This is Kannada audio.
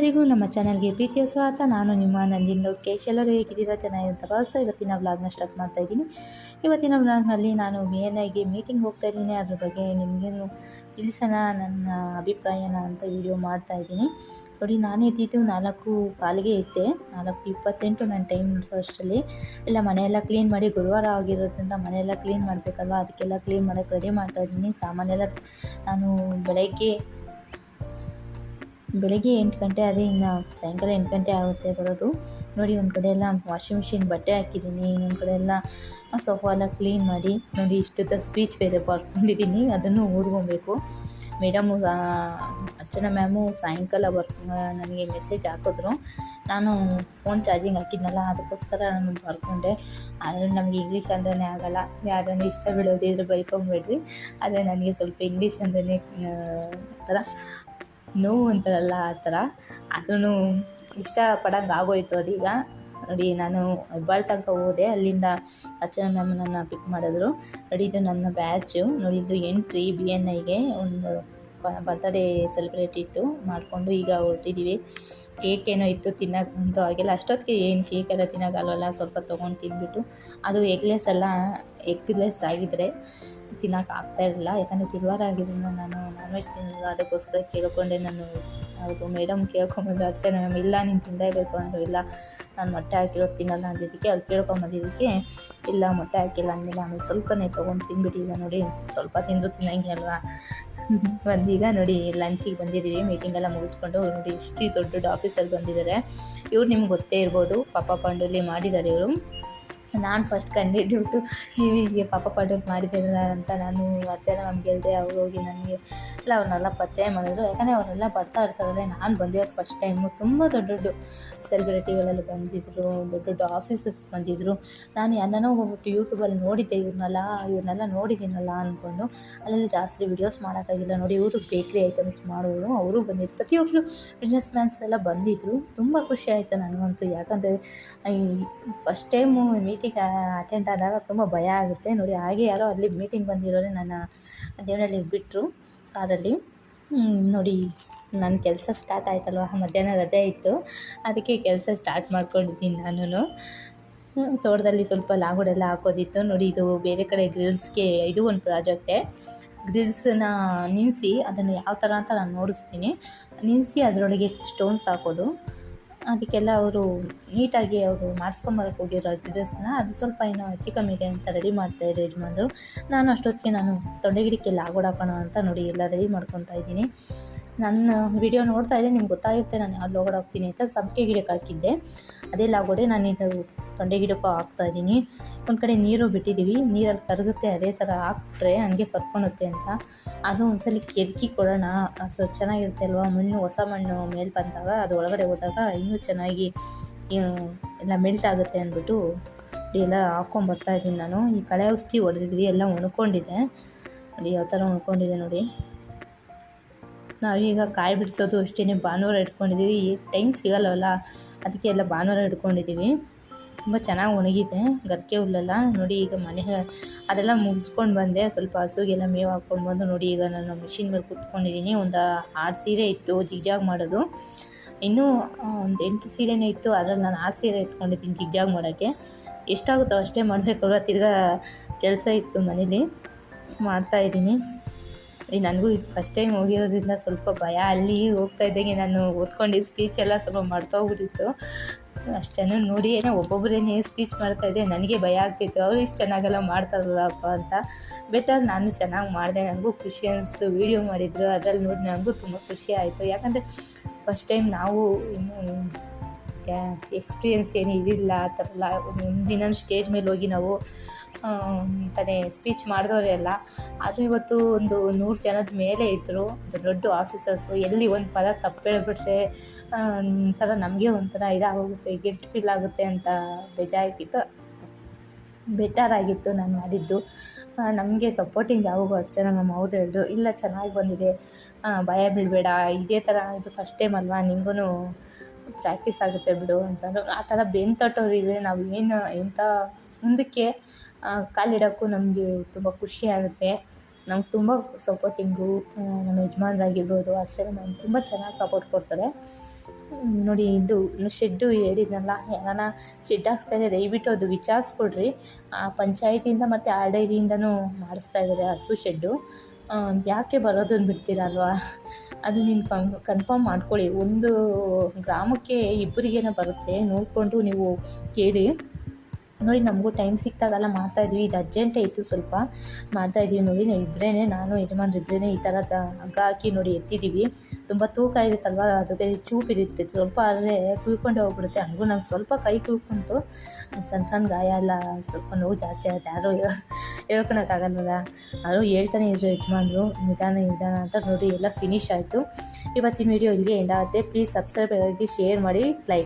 ಎಲ್ಲರಿಗೂ ನಮ್ಮ ಚಾನಲ್ಗೆ ಪ್ರೀತಿಯ ಸ್ವಾಗತ. ನಾನು ನಿಮ್ಮ ನಂದಿನ್ ಲೋಕೇಶ್. ಎಲ್ಲರೂ ಹೇಗಿದ್ದೀರಾ? ಚೆನ್ನಾಗಿರುತ್ತೆ? ಭಾವಿಸ್ತಾ ಇವತ್ತಿನ ವ್ಲಾಗ್ನ ಸ್ಟಾರ್ಟ್ ಮಾಡ್ತಾ ಇದ್ದೀನಿ. ಇವತ್ತಿನ ವ್ಲಾಗ್ನಲ್ಲಿ ನಾನು ಐಗೆ ಮೀಟಿಂಗ್ ಹೋಗ್ತಾ ಇದ್ದೀನಿ. ಅದ್ರ ಬಗ್ಗೆ ನಿಮಗೇನು ತಿಳಿಸೋಣ, ನನ್ನ ಅಭಿಪ್ರಾಯನ ಅಂತ ವಿಡಿಯೋ ಮಾಡ್ತಾ ಇದ್ದೀನಿ. ನೋಡಿ, ನಾನು ಎದ್ದಿದ್ದು ನಾಲ್ಕು ಕಾಲಿಗೆ ಇದ್ದೆ ನಾಲ್ಕು ಇಪ್ಪತ್ತೆಂಟು ನನ್ನ ಟೈಮ್ ಅಷ್ಟರಲ್ಲಿ. ಇಲ್ಲ ಮನೆಯೆಲ್ಲ ಕ್ಲೀನ್ ಮಾಡಿ ಗುರುವಾರ ಆಗಿರೋದ್ರಿಂದ ಮನೆಯೆಲ್ಲ ಕ್ಲೀನ್ ಮಾಡಬೇಕಲ್ವ? ಅದಕ್ಕೆಲ್ಲ ಕ್ಲೀನ್ ಮಾಡೋಕ್ಕೆ ರೆಡಿ ಮಾಡ್ತಾ ಇದ್ದೀನಿ. ಸಾಮಾನೆಲ್ಲ ನಾನು ಬೆಳಗ್ಗೆ ಬೆಳಗ್ಗೆ ಎಂಟು ಗಂಟೆ ಆದರೆ ಇನ್ನು ಸಾಯಂಕಾಲ ಎಂಟು ಗಂಟೆ ಆಗುತ್ತೆ ಬರೋದು. ನೋಡಿ, ಒಂದು ಕಡೆ ಎಲ್ಲ ವಾಷಿಂಗ್ ಮಿಷಿನ್ ಬಟ್ಟೆ ಹಾಕಿದ್ದೀನಿ, ಇನ್ನೊಂದು ಕಡೆ ಎಲ್ಲ ಸೋಫಾ ಎಲ್ಲ ಕ್ಲೀನ್ ಮಾಡಿ, ನೋಡಿ ಇಷ್ಟೊತ್ತ ಸ್ಪೀಚ್ ಬೇರೆ ಬರ್ಕೊಂಡಿದ್ದೀನಿ, ಅದನ್ನು ಊರ್ಕೊಬೇಕು ಮೇಡಮು ಅರ್ಚನಾ ಮ್ಯಾಮು ಸಾಯಂಕಾಲ ಬರ್ ನನಗೆ ಮೆಸೇಜ್ ಹಾಕಿದ್ರು. ನಾನು ಫೋನ್ ಚಾರ್ಜಿಂಗ್ ಹಾಕಿದ್ನಲ್ಲ, ಅದಕ್ಕೋಸ್ಕರ ನಾನು ಬರ್ಕೊಂಡೆ. ಆದರೆ ನಮಗೆ ಇಂಗ್ಲೀಷ್ ಅಂದ್ರೆ ಆಗಲ್ಲ. ಯಾರನ್ನು ಇಷ್ಟ ಬೀಳೋದಿದ್ರೆ ಬೈಕೊಂಬೇಡ್ರಿ. ಆದರೆ ನನಗೆ ಸ್ವಲ್ಪ ಇಂಗ್ಲೀಷ್ ಅಂದ್ರೆ ಥರ ನೋವು ಅಂತಾರಲ್ಲ ಆ ಥರ. ಆದ್ರೂ ಇಷ್ಟಪಡಂಗೆ ಆಗೋಯ್ತು ಅದೀಗ. ನೋಡಿ, ನಾನು ಹೆಬ್ಬಾಳ್ ತನಕ ಹೋದೆ. ಅಲ್ಲಿಂದ ಅರ್ಚನಾ ಮ್ಯಾಮ್ ನನ್ನ ಪಿಕ್ ಮಾಡಿದ್ರು. ನೋಡಿ, ಇದು ನನ್ನ ಬ್ಯಾಚು ನೋಡಿ, ಇದು ಎಂಟ್ರಿ ಬಿ ಎನ್ ಐಗೆ ಒಂದು ಬರ್ತ್ಡೇ ಸೆಲೆಬ್ರೇಟ್ ಇತ್ತು. ಮಾಡಿಕೊಂಡು ಈಗ ಹೊರಟಿದ್ದೀವಿ ಕೇಕ್ ಏನೋ ಇತ್ತು ತಿನ್ನೋಕ್ಕಂತೂ ಆಗಿಲ್ಲ. ಅಷ್ಟೊತ್ತಿಗೆ ಏನು ಕೇಕ್ ಎಲ್ಲ ತಿನ್ನೋಕ್ಕಾಗಲ್ಲ ಸ್ವಲ್ಪ ತೊಗೊಂಡು ತಿಂದ್ಬಿಟ್ಟು. ಅದು ಎಗ್ಲೆಸ್ ಎಲ್ಲ ಎಗ್ಲೆಸ್ ಆಗಿದ್ದರೆ ತಿನ್ನೋಕೆ ಆಗ್ತಾ ಇರಲಿಲ್ಲ ಯಾಕಂದರೆ ಗುರುವಾರ ಆಗಿರೋದ್ರಿಂದ ನಾನು ನಾನ್ ವೆಜ್ ತಿನ್ನಲ್ಲ ಅದಕ್ಕೋಸ್ಕರ ಕೇಳಿಕೊಂಡೆ. ನಾನು ಅವರು ಮೇಡಮ್ ಕೇಳ್ಕೊಂಬಂದು ಅಷ್ಟೇ ಮ್ಯಾಮ್ ಇಲ್ಲ, ನೀನು ತಿನ್ನಲೇಬೇಕು ಅಂದರು. ಇಲ್ಲ, ನಾನು ಮೊಟ್ಟೆ ಹಾಕಿರೋದು ತಿನ್ನಲ್ಲ ಅಂದಿದ್ದಕ್ಕೆ ಅವ್ರು ಕೇಳ್ಕೊಂಬಂದಿದ್ದಕ್ಕೆ ಇಲ್ಲ, ಮೊಟ್ಟೆ ಹಾಕಿಲ್ಲ ಅಂದಮೇಲೆ ಆಮೇಲೆ ಸ್ವಲ್ಪನೇ ತೊಗೊಂಡು ತಿಂದ್ಬಿಟ್ಟಿಲ್ಲ ನೋಡಿ. ಸ್ವಲ್ಪ ತಿಂದು ತಿನ್ನಂಗೆ ಅಲ್ವಾ? ಬಂದೀಗ ನೋಡಿ ಲಂಚಿಗೆ ಬಂದಿದ್ದೀವಿ. ಮೀಟಿಂಗ್ ಎಲ್ಲ ಮುಗಿಸ್ಕೊಂಡು ನೋಡಿ, ಇಷ್ಟು ದೊಡ್ಡ ದೊಡ್ಡ ಆಫೀಸರ್ ಬಂದಿದ್ದಾರೆ. ಇವ್ರು ನಿಮ್ಗೆ ಗೊತ್ತೇ ಇರ್ಬೋದು, ಪಾಪ ಪಾಂಡುಲಿ ಮಾಡಿದ್ದಾರೆ ಇವರು. ನಾನು ಫಸ್ಟ್ ಕಂಡಿಡ್ಬಿಟ್ಟು ನೀವು ಹೀಗೆ ಪಾಪ ಪಾಂಡೂಲಿ ಮಾಡಿದ್ದೀರಲ್ಲ ಅಂತ ನಾನು ಅರ್ಚನಾ ಮ್ಯಾಮ್ಗೆ ಹೇಳಿದೆ ಅವ್ರು ಹೋಗಿ ನನಗೆ ಅಲ್ಲ ಅವ್ರನ್ನೆಲ್ಲ ಪರಿಚಯ ಮಾಡಿದ್ರು. ಯಾಕಂದರೆ ಅವರೆಲ್ಲ ಬರ್ತಾ ಇರ್ತಾರಲ್ಲ, ನಾನು ಬಂದಿರೋದು ಫಸ್ಟ್ ಟೈಮು ತುಂಬ ದೊಡ್ಡ ದೊಡ್ಡ ಸೆಲೆಬ್ರಿಟಿಗಳೆಲ್ಲ ಬಂದಿದ್ದರು ದೊಡ್ಡ ದೊಡ್ಡ ಆಫೀಸಸ್ ಬಂದಿದ್ದರು ನಾನು ಯಾರನ್ನೋ ಹೋಗ್ಬಿಟ್ಟು ಯೂಟ್ಯೂಬಲ್ಲಿ ನೋಡಿದ್ದೆ ಇವ್ರನ್ನೆಲ್ಲ ಇವ್ರನ್ನೆಲ್ಲ ನೋಡಿದ್ದೀನಲ್ಲ ಅಂದ್ಕೊಂಡು ಅಲ್ಲೆಲ್ಲ ಜಾಸ್ತಿ ವಿಡಿಯೋಸ್ ಮಾಡೋಕ್ಕಾಗಿಲ್ಲ. ನೋಡಿ, ಇವರು ಬೇಕ್ರಿ ಐಟಮ್ಸ್ ಮಾಡೋರು, ಅವರು ಬಂದಿದ್ರು. ಪ್ರತಿಯೊಬ್ಬರು ಬಿಸ್ನೆಸ್ ಮ್ಯಾನ್ಸ್ ಎಲ್ಲ ಬಂದಿದ್ದರು ತುಂಬ ಖುಷಿ ಆಯಿತು ನನಗಂತೂ. ಯಾಕಂದರೆ ಫಸ್ಟ್ ಟೈಮು ಮೀಟಿಂಗ್ ಅಟೆಂಡ್ ಆದಾಗ ತುಂಬ ಭಯ ಆಗುತ್ತೆ. ನೋಡಿ, ಹಾಗೆ ಯಾರೋ ಅಲ್ಲಿ ಮೀಟಿಂಗ್ ಬಂದಿರೋರೆ ನನ್ನ ದೇವನಹಳ್ಳಿಗೆ ಬಿಟ್ಟರು ಕಾರಲ್ಲಿ. ನೋಡಿ ನನ್ನ ಕೆಲಸ ಸ್ಟಾರ್ಟ್ ಆಯ್ತಲ್ವ? ಮಧ್ಯಾಹ್ನ ರಜೆ ಇತ್ತು. ಅದಕ್ಕೆ ಕೆಲಸ ಸ್ಟಾರ್ಟ್ ಮಾಡ್ಕೊಂಡಿದ್ದೀನಿ ನಾನು ತೋಟದಲ್ಲಿ ಸ್ವಲ್ಪ ಲಾಗೋಡೆಲ್ಲ ಹಾಕೋದಿತ್ತು. ನೋಡಿ, ಇದು ಬೇರೆ ಕಡೆ ಗ್ರಿಲ್ಸ್ಗೆ ಇದು ಒಂದು ಪ್ರಾಜೆಕ್ಟೇ. ಗ್ರಿಲ್ಸನ್ನ ನಿಲ್ಲಿಸಿ ಅದನ್ನು ಯಾವ ಥರ ಅಂತ ನಾನು ನೋಡಿಸ್ತೀನಿ. ನಿಲ್ಲಿಸಿ ಅದರೊಳಗೆ ಸ್ಟೋನ್ಸ್ ಹಾಕೋದು. ಅದಕ್ಕೆಲ್ಲ ಅವರು ನೀಟಾಗಿ ಅವರು ಮಾಡಿಸ್ಕೊಂಬರಕ್ಕೆ ಹೋಗಿರೋ ಡ್ರೆಸ್ನ ಅದು ಸ್ವಲ್ಪ ಏನೋ ಹೆಚ್ಚು ಕಮ್ಮಿ ಅಂತ ರೆಡಿ ಮಾಡ್ತಾಯಿದ್ರು ಯಜಮಾನರು. ನಾನು ಅಷ್ಟೊತ್ತಿಗೆ ನಾನು ತೊಂಡೆಗಿಡಕ್ಕೆ ಲಾಗೋಡ್ ಹಾಕೋಣ ಅಂತ ನೋಡಿ ಎಲ್ಲ ರೆಡಿ ಮಾಡ್ಕೊತಾ ಇದ್ದೀನಿ. ನನ್ನ ವಿಡಿಯೋ ನೋಡ್ತಾ ಇದ್ದೆ ನಿಮ್ಗೆ ಗೊತ್ತಾಗಿರುತ್ತೆ ನಾನು ಯಾವ ಲೋಗಡೆ ಹೋಗ್ತೀನಿ ಅಂತ. ಸಂಪಿಗೆ ಗಿಡಕ್ಕೆ ಹಾಕಿದ್ದೆ. ಅದೇ ಲಾಗೋಡೆ ನಾನು ಇದು ಗಿಡಕ್ಕೂ ಹಾಕ್ತಾ ಇದ್ದೀನಿ. ಒಂದು ಕಡೆ ನೀರು ಬಿಟ್ಟಿದ್ದೀವಿ ನೀರಲ್ಲಿ ಕರಗುತ್ತೆ, ಅದೇ ಥರ ಹಾಕ್ಬಿಟ್ರೆ ಹಂಗೆ ಕರ್ಕೊಳುತ್ತೆ ಅಂತ. ಅದು ಒಂದ್ಸಲ ಕೆದಕಿ ಕೊಡೋಣ. ಸೊ, ಚೆನ್ನಾಗಿರುತ್ತೆ ಅಲ್ವಾ? ಮಣ್ಣು, ಹೊಸ ಮಣ್ಣು ಮೇಲೆ ಬಂದಾಗ ಅದು ಒಳಗಡೆ ಹೋದಾಗ ಇನ್ನೂ ಚೆನ್ನಾಗಿ ಎಲ್ಲ ಮೆಲ್ಟ್ ಆಗುತ್ತೆ ಅಂದ್ಬಿಟ್ಟು ಎಲ್ಲ ಹಾಕ್ಕೊಂಬರ್ತಾ ಇದ್ದೀನಿ ನಾನು. ಈ ಕಳೆ ಔಷಧಿ ಹೊಡೆದಿದ್ವಿ, ಎಲ್ಲ ಒಣ್ಕೊಂಡಿದೆ ನೋಡಿ ಯಾವ ಥರ ಒಣ್ಕೊಂಡಿದೆ ನೋಡಿ. ನಾವೀಗ ಕಾಯಿ ಬಿಡಿಸೋದು ಅಷ್ಟೇ ಭಾನುವಾರ ಇಟ್ಕೊಂಡಿದ್ದೀವಿ ಟೈಮ್ ಸಿಗಲ್ಲವಲ್ಲ ಅದಕ್ಕೆ ಎಲ್ಲ ಭಾನುವಾರ ಇಟ್ಕೊಂಡಿದ್ದೀವಿ ತುಂಬ ಚೆನ್ನಾಗಿ ಒಣಗಿದೆ ಗರಿಕೆ ಹುಲ್ಲೆಲ್ಲ. ನೋಡಿ ಈಗ ಮನೆಗೆ ಅದೆಲ್ಲ ಮುಗಿಸ್ಕೊಂಡು ಬಂದೆ. ಸ್ವಲ್ಪ ಹಸುಗೆಲ್ಲ ಮೇವು ಹಾಕ್ಕೊಂಡು ಬಂದು ನೋಡಿ ಈಗ ನಾನು ಮಿಷಿನ್ ಮೇಲೆ ಕೂತ್ಕೊಂಡಿದ್ದೀನಿ. ಒಂದು ಆರು ಸೀರೆ ಇತ್ತು, ಜಿಗ್ಜಾಗ್ ಮಾಡೋದು. ಇನ್ನೂ ಒಂದು ಎಂಟು ಸೀರೆನೇ ಇತ್ತು. ಅದ್ರಲ್ಲಿ ನಾನು ಆ ಸೀರೆ ಎತ್ಕೊಂಡಿದ್ದೀನಿ ಜಿಗ್ಜಾಗ್ ಮಾಡೋಕ್ಕೆ. ಎಷ್ಟಾಗುತ್ತೋ ಅಷ್ಟೇ ಮಾಡಬೇಕಲ್ವ ತಿರ್ಗಾ ಕೆಲಸ ಇತ್ತು ಮನೇಲಿ. ಮಾಡ್ತಾಯಿದ್ದೀನಿ ನನಗೂ ಇದು ಫಸ್ಟ್ ಟೈಮ್ ಹೋಗಿರೋದ್ರಿಂದ ಸ್ವಲ್ಪ ಭಯ. ಅಲ್ಲಿ ಹೋಗ್ತಾ ಇದ್ದಂಗೆ ನಾನು ಓದ್ಕೊಂಡಿದ್ದ ಸ್ಪೀಚ್ ಎಲ್ಲ ಸ್ವಲ್ಪ ಮರ್ತೋಗ್ಬಿಟ್ಟಿತ್ತು. ಅಷ್ಟು ಜನ ನೋಡಿ ಏನೋ ಒಬ್ಬೊಬ್ಬರೇನೇ ಸ್ಪೀಚ್ ಮಾಡ್ತಾಯಿದ್ದೆ ನನಗೆ ಭಯ ಆಗ್ತಿತ್ತು. ಅವ್ರು ಇಷ್ಟು ಚೆನ್ನಾಗೆಲ್ಲ ಮಾಡ್ತಾರಲ್ಲಪ್ಪ ಅಂತ. ಬೆಟರ್ ನಾನು ಚೆನ್ನಾಗಿ ಮಾಡಿದೆ. ನನಗೂ ಖುಷಿ ಅನಿಸ್ತು. ವೀಡಿಯೋ ಮಾಡಿದರು. ಅದ್ರಲ್ಲಿ ನೋಡಿ ನನಗೂ ತುಂಬ ಖುಷಿ ಆಯಿತು. ಯಾಕಂದರೆ ಫಸ್ಟ್ ಟೈಮ್ ನಾವು ಎಕ್ಸ್ಪೀರಿಯೆನ್ಸ್ ಏನು ಇರಲಿಲ್ಲ ಆ ಥರ ಎಲ್ಲ ಒಂದು ದಿನ ಸ್ಟೇಜ್ ಮೇಲೆ ಹೋಗಿ ನಾವು ತಾನೇ ಸ್ಪೀಚ್ ಮಾಡಿದವರೆಲ್ಲ ಆದರೂ ಇವತ್ತು ಒಂದು ನೂರು ಜನದ ಮೇಲೆ ಇದ್ದರು ದೊಡ್ಡ ಆಫೀಸರ್ಸು ಎಲ್ಲಿ ಒಂದು ಪದ ತಪ್ಪು ಹೇಳ್ಬಿಟ್ರೆ ಒಂಥರ ನಮಗೆ ಒಂಥರ ಇದಾಗೋಗುತ್ತೆ ಗಿಲ್ಟ್ ಫೀಲ್ ಆಗುತ್ತೆ ಅಂತ ಬೇಜಾರಾಗಿತ್ತು. ಬೆಟರ್ ಆಗಿತ್ತು ನಾನು ಮಾಡಿದ್ದು. ನಮಗೆ ಸಪೋರ್ಟಿಂಗ್ ಯಾವಾಗೂ ಅಷ್ಟೇ, ನಮ್ಮ ಅವ್ರು ಹೇಳಿದ್ರು. ಇಲ್ಲ, ಚೆನ್ನಾಗಿ ಬಂದಿದೆ. ಭಯ ಬೀಳಬೇಡ, ಇದೇ ಥರ ಇದು ಫಸ್ಟ್ ಟೈಮ್ ಅಲ್ವಾ ನಿಂಗೂ ಪ್ರಾಕ್ಟೀಸ್ ಆಗುತ್ತೆ ಬಿಡು ಅಂತ ಆ ಥರ ಬೆನ್ನು ತಟ್ಟೋರಿಗೆ ನಾವು ಏನು ಎಂಥ ಮುಂದಕ್ಕೆ ಕಾಲಿಡೋಕ್ಕೂ ನಮಗೆ ತುಂಬ ಖುಷಿ ಆಗುತ್ತೆ. ನಮ್ಗೆ ತುಂಬ ಸಪೋರ್ಟಿಂಗು ನಮ್ಮ ಯಜಮಾನ್ರಾಗಿರ್ಬೋದು ಅಷ್ಟೇ ಮ್ಯಾಮ್ ತುಂಬ ಚೆನ್ನಾಗಿ ಸಪೋರ್ಟ್ ಕೊಡ್ತಾರೆ. ನೋಡಿ ಇದು ಶೆಡ್ಡು ಹೇಳಿದ್ನಲ್ಲ ಯಾರನ್ನ ಶೆಡ್ ಹಾಕ್ಸ್ತಾರೆ ದಯವಿಟ್ಟು ಅದು ವಿಚಾರಿಸ್ಕೊಡ್ರಿ. ಪಂಚಾಯತಿಯಿಂದ ಮತ್ತು ಆರ್ ಡೈರಿಯಿಂದನೂ ಮಾಡಿಸ್ತಾ ಇದ್ದಾರೆ ಹಸು ಶೆಡ್ಡು. ಯಾಕೆ ಬರೋದನ್ನು ಬಿಡ್ತೀರಲ್ವಾ? ಅದು ನೀನು ಕನ್ ಕನ್ಫರ್ಮ್ ಮಾಡ್ಕೊಳ್ಳಿ. ಒಂದು ಗ್ರಾಮಕ್ಕೆ ಇಬ್ಬರಿಗೇನೋ ಬರುತ್ತೆ. ನೋಡಿಕೊಂಡು ನೀವು ಕೇಳಿ. ನೋಡಿ, ನಮಗೂ ಟೈಮ್ ಸಿಕ್ತಾಗೆಲ್ಲ ಮಾಡ್ತಾಯಿದ್ವಿ ಇದು ಅರ್ಜೆಂಟೇ ಇತ್ತು ಸ್ವಲ್ಪ. ಮಾಡ್ತಾ ಇದ್ದೀವಿ ನೋಡಿ, ನಾವು ಇಬ್ಬರೇ ನಾನು ಯಜಮಾನ್ರು ಇಬ್ಬರೇ ಈ ಥರ ಹಗ್ಗ ಹಾಕಿ ನೋಡಿ ಎತ್ತಿದ್ದೀವಿ ತುಂಬ ತೂಕ ಇರುತ್ತಲ್ವ, ಅದು ಬೇರೆ ಚೂಪಿರುತ್ತೆ ಸ್ವಲ್ಪ ಆದರೆ ಕುಯ್ಕೊಂಡೇ ಹೋಗ್ಬಿಡುತ್ತೆ. ಹಂಗೂ ನಂಗೆ ಸ್ವಲ್ಪ ಕೈ ಕುಯ್ಕೊಂತು. ಸಣ್ಣ ಸಣ್ಣ ಗಾಯ ಎಲ್ಲ ಸ್ವಲ್ಪ ನೋವು ಜಾಸ್ತಿ ಆಗುತ್ತೆ. ಯಾರು ಹೇಳ್ಕೊಳಕ್ಕಾಗಲ್ವಲ್ಲ. ಯಾರು ಹೇಳ್ತಾನೆ ಇದ್ರು ಯಜಮಾನ್ರು. ನಿಧಾನ ನಿಧಾನ ಅಂತ ನೋಡಿ ಎಲ್ಲ ಫಿನಿಶ್ ಆಯಿತು. ಇವತ್ತಿನ ವಿಡಿಯೋ ಇಲ್ಲಿಗೆ ಎಂಡ್ ಆಗುತ್ತೆ. ಪ್ಲೀಸ್ ಸಬ್ಸ್ಕ್ರೈಬ್ ಆಗಿ ಶೇರ್ ಮಾಡಿ ಲೈಕ್